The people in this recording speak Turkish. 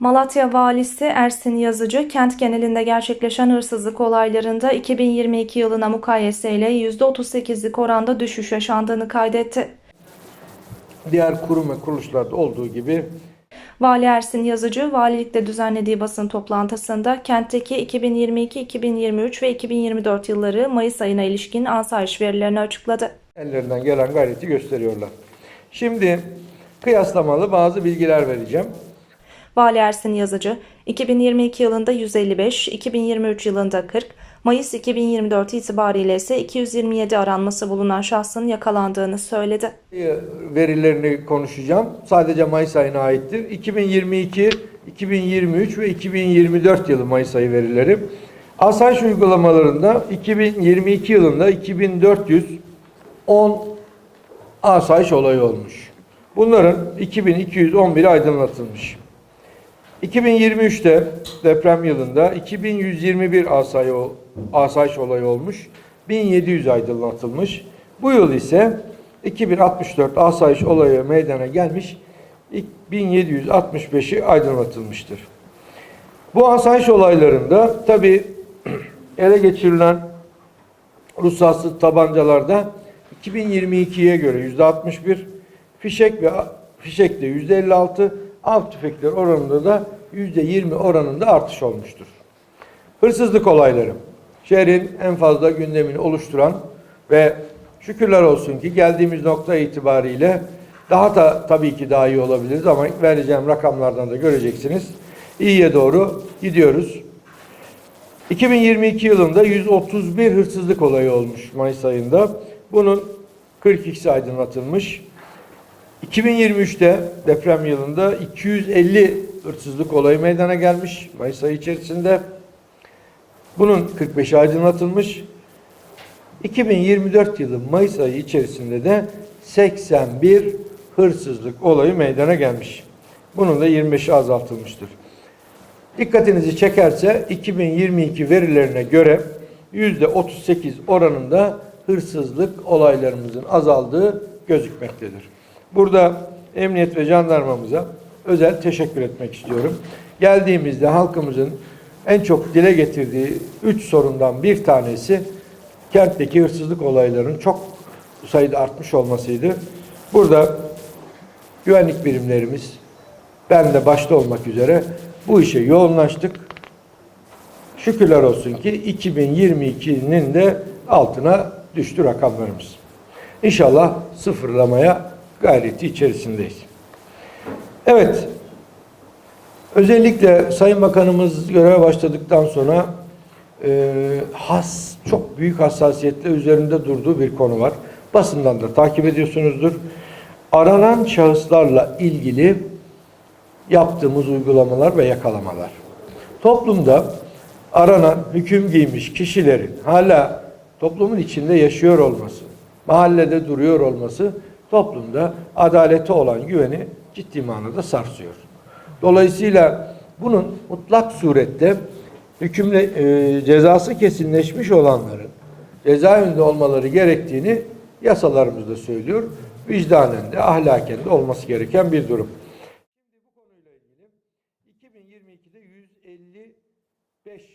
Malatya Valisi Ersin Yazıcı, kent genelinde gerçekleşen hırsızlık olaylarında 2022 yılına mukayeseyle %38'lik oranda düşüş yaşandığını kaydetti. Diğer kurum ve kuruluşlarda olduğu gibi Vali Ersin Yazıcı, valilikte düzenlediği basın toplantısında kentteki 2022, 2023 ve 2024 yılları Mayıs ayına ilişkin asayiş verilerini açıkladı. ellerinden gelen gayreti gösteriyorlar. Şimdi kıyaslamalı bazı bilgiler vereceğim. Vali Ersin Yazıcı, 2022 yılında 155, 2023 yılında 40, Mayıs 2024 itibariyle ise 227 aranması bulunan şahsın yakalandığını söyledi. Verilerini konuşacağım. Sadece Mayıs ayına aittir. 2022, 2023 ve 2024 yılı Mayıs ayı verileri. Asayiş uygulamalarında 2022 yılında 2410 asayiş olayı olmuş. Bunların 2211'i aydınlatılmış. 2023'te deprem yılında 2121 asayi, asayiş olayı olmuş. 1700 aydınlatılmış. Bu yıl ise 2064 asayiş olayı meydana gelmiş. 1765'i aydınlatılmıştır. Bu asayiş olaylarında tabi ele geçirilen ruhsatsız tabancalarda 2022'ye göre yüzde 61, fişek ve fişekte yüzde 56, av tüfekler oranında da yüzde 20 oranında artış olmuştur. Hırsızlık olayları şehrin en fazla gündemini oluşturan ve şükürler olsun ki geldiğimiz nokta itibariyle daha da tabii ki daha iyi olabiliriz ama vereceğim rakamlardan da göreceksiniz. İyiye doğru gidiyoruz. 2022 yılında 131 hırsızlık olayı olmuş Mayıs ayında. Bunun 42'si aydınlatılmış. 2023'te deprem yılında 250 hırsızlık olayı meydana gelmiş Mayıs ayı içerisinde. Bunun 45'i aydınlatılmış. 2024 yılı Mayıs ayı içerisinde de 81 hırsızlık olayı meydana gelmiş. Bunun da 25'i azaltılmıştır. Dikkatinizi çekerse 2022 verilerine göre %38 oranında hırsızlık olaylarımızın azaldığı gözükmektedir. Burada emniyet ve jandarmamıza özel teşekkür etmek istiyorum. Geldiğimizde halkımızın en çok dile getirdiği üç sorundan bir tanesi kentteki hırsızlık olaylarının çok sayıda artmış olmasıydı. Burada güvenlik birimlerimiz, ben de başta olmak üzere bu işe yoğunlaştık. Şükürler olsun ki 2022'nin de altına düştü rakamlarımız. İnşallah sıfırlamaya gayreti içerisindeyiz. Evet, özellikle Sayın Bakanımız göreve başladıktan sonra e, has, çok büyük hassasiyetle üzerinde durduğu bir konu var. Basından da takip ediyorsunuzdur. Aranan şahıslarla ilgili yaptığımız uygulamalar ve yakalamalar. Toplumda aranan hüküm giymiş kişilerin hala toplumun içinde yaşıyor olması, mahallede duruyor olması toplumda adalete olan güveni ciddi manada sarsıyor. Dolayısıyla bunun mutlak surette hükümle e, cezası kesinleşmiş olanların cezaevinde olmaları gerektiğini yasalarımız da söylüyor. Vicdanen de ahlaken de olması gereken bir durum.